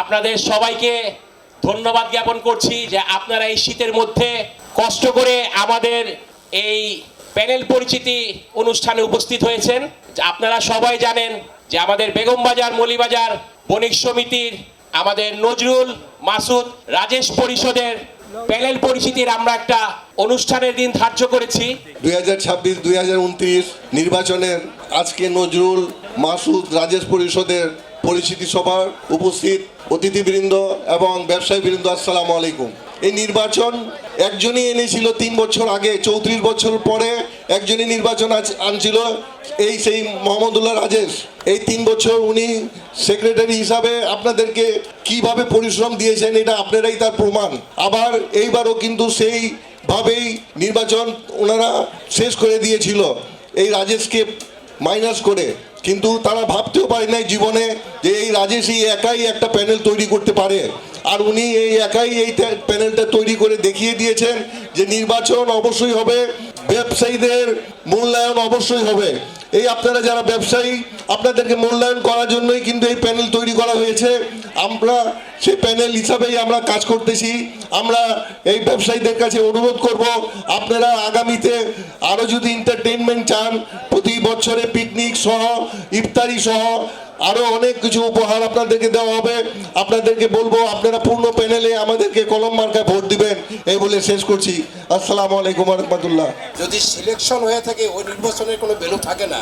আপনাদের সবাইকে ধন্যবাদ জ্ঞাপন করছি যে আপনারা এই শীতের মধ্যে কষ্ট করে আমাদের এই প্যানেল পরিচিতি অনুষ্ঠানে উপস্থিত হয়েছেন। আপনারা সবাই জানেন যে আমাদের বেগমবাজার মলিবাজার, বণিক সমিতির, আমাদের নজরুল, মাসুদ, রাজেশ পরিষদের প্যানেল পরিচিতির আমরা একটা অনুষ্ঠানের দিন ধার্য করেছি। দুই হাজার ছাব্বিশ, দুই হাজার উনত্রিশ নির্বাচনের আজকে নজরুল, মাসুদ, রাজেশ পরিষদের পরিচিতি সভার উপস্থিত অতিথিবৃন্দ এবং ব্যবসায়ীবৃন্দ, আসসালামু আলাইকুম। এই নির্বাচন একজনই এনেছিল তিন বছর আগে, চৌত্রিশ বছর পরে একজনই নির্বাচন আনছিল, এই সেই মোহাম্মদুল্লাহ রাজেশ। এই তিন বছর উনি সেক্রেটারি হিসাবে আপনাদেরকে কীভাবে পরিশ্রম দিয়েছেন, এটা আপনারাই তার প্রমাণ। আবার এইবারও কিন্তু সেই ভাবেই নির্বাচন ওনারা শেষ করে দিয়েছিল। এই রাজেশকে মাইনাস করে কিন্তু তারা ভাবতেও পারে নাই জীবনে যে এই রাজেশ এই একাই একটা প্যানেল তৈরি করতে পারে। আর উনি এই একাই এই প্যানেলটা তৈরি করে দেখিয়ে দিয়েছেন যে নির্বাচন অবশ্যই হবে, ব্যবসায়ীদের মূল্যায়ন অবশ্যই হবে। এই আপনারা যারা ব্যবসায়ী, আপনাদেরকে মূল্যায়ন করার জন্যই কিন্তু এই প্যানেল তৈরি করা হয়েছে। আমরা সেই প্যানেল হিসাবেই আমরা কাজ করতেছি। আমরা এই ব্যবসায়ীদের কাছে অনুরোধ করব, আপনারা আগামীতে আরও যদি এন্টারটেনমেন্ট চান, প্রতি বছরে পিকনিক সহ, ইফতারি সহ আরও অনেক কিছু উপহার আপনাদেরকে দেওয়া হবে। আপনাদেরকে বলব, আপনারা পূর্ণ প্যানেলে আমাদেরকে কলম মার্কায় ভোট দিবেন, এই বলে শেষ করছি। আসসালামু আলাইকুম রহমতুল্লাহ। যদি সিলেকশন হয়ে থাকে, ওই নির্বাচনের কোনো ভ্যালু থাকে না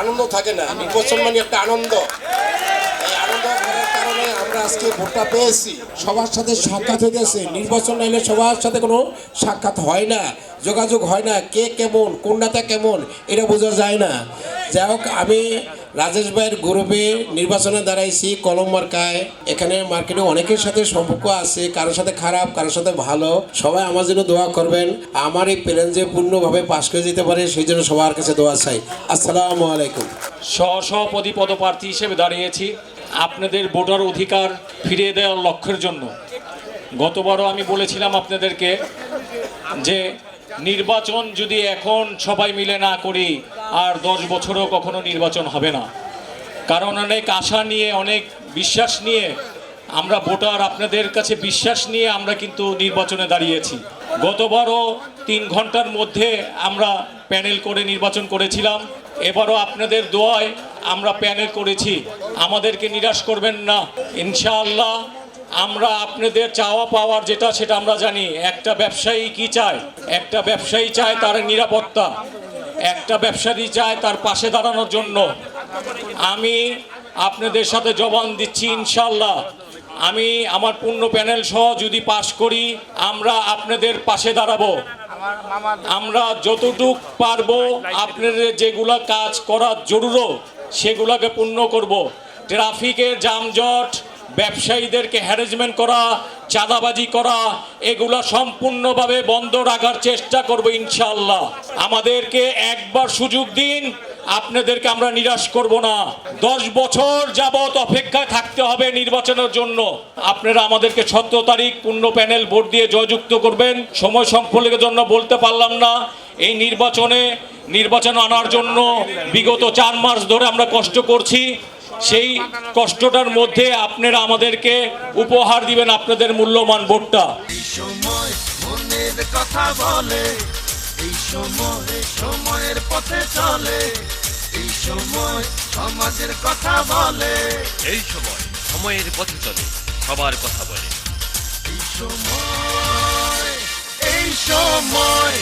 আনন্দ থাকে না। নির্বাচন মানে একটা আনন্দ। আমরা আজকে ভোটটা পেয়েছি। সবার সাথে সাক্ষাৎ হয়ে গেছে নির্বাচন এলে সবার সাথে কোনো সাক্ষাৎ হয় না, যোগাযোগ হয় না, কে কেমন, কোন নেতা কেমন, এটা বোঝা যায় না। যাই হোক, আমি রাজেশ ভাইয়ের গ্রুপে নির্বাচনে দাঁড়াইছি, কলম মার্কায়। এখানে মার্কেটে অনেকের সাথে সম্পর্ক আছে, কারোর সাথে খারাপ, কারোর সাথে ভালো। সবাই আমার জন্য দোয়া করবেন। আমার এই প্লেন যে পূর্ণভাবে পাশ করে যেতে পারে, সেই জন্য সবার কাছে দোয়া চাই। আসসালামু আলাইকুম। স্ব সহসভাপতি পদপ্রার্থী হিসেবে দাঁড়িয়েছি। আপনাদের ভোটার অধিকার ফিরিয়ে দেওয়ার লক্ষ্যের জন্য। গতবারও আমি বলেছিলাম আপনাদেরকে যে নির্বাচন যদি এখন সবাই মিলে না করি, আর দশ বছরও কখনো নির্বাচন হবে না। কারণ অনেক আশা নিয়ে, অনেক বিশ্বাস নিয়ে আমরা ভোটার আপনাদের কাছে বিশ্বাস নিয়ে আমরা কিন্তু নির্বাচনে দাঁড়িয়েছি। গতবারও তিন ঘণ্টার মধ্যে আমরা প্যানেল করে নির্বাচন করেছিলাম। এবারও আপনাদের দোয়ায় আমরা প্যানেল করেছি, আমাদেরকে নিরাশ করবেন না। ইনশাআল্লাহ, আমরা আপনাদের চাওয়া পাওয়ার যেটা, সেটা আমরা জানি। একটা ব্যবসায়ী কি চায়? একটা ব্যবসায়ী চায় তার নিরাপত্তা। একটা ব্যবসায়ী চায় তার পাশে দাঁড়ানোর জন্য। আমি আপনাদের সাথে জবান দিচ্ছি ইনশাল্লাহ আমি আমার পূর্ণ প্যানেল সহ যদি পাশ করি, আমরা আপনাদের পাশে দাঁড়াবো। আমরা যতটুক পারব আপনাদের যেগুলা কাজ করা জরুরো সেগুলাকে পূর্ণ করব। ট্রাফিকের যানজট, ব্যবসায়ীদেরকে হ্যারেসমেন্ট করা, চাঁদাবাজি করা, এগুলো সম্পূর্ণভাবে বন্ধ রাখার চেষ্টা করব ইনশাল্লাহ আমাদেরকে একবার সুযোগ দিন, আপনাদেরকে আমরা নিরাশ করব না। দশ বছর যাবৎ অপেক্ষায় থাকতে হবে নির্বাচনের জন্য। আপনারা আমাদেরকে সতেরো তারিখ পূর্ণ প্যানেল ভোট দিয়ে জয়যুক্ত করবেন। সময় সংফলের জন্য বলতে পারলাম না। এই নির্বাচনে নির্বাচন আনার জন্য বিগত চার মাস ধরে আমরা কষ্ট করছি। সেই কষ্টটার মধ্যে আপনারা আমাদেরকে উপহার দিবেন আপনাদের মূল্যবান ভোটটা। কথা বলে এই সময় সময়ের পথে চলে এই সময় সমাজের কথা বলে। এই সময় সময়ের পথে চলে সবার কথা বলে। এই সময় এই সময়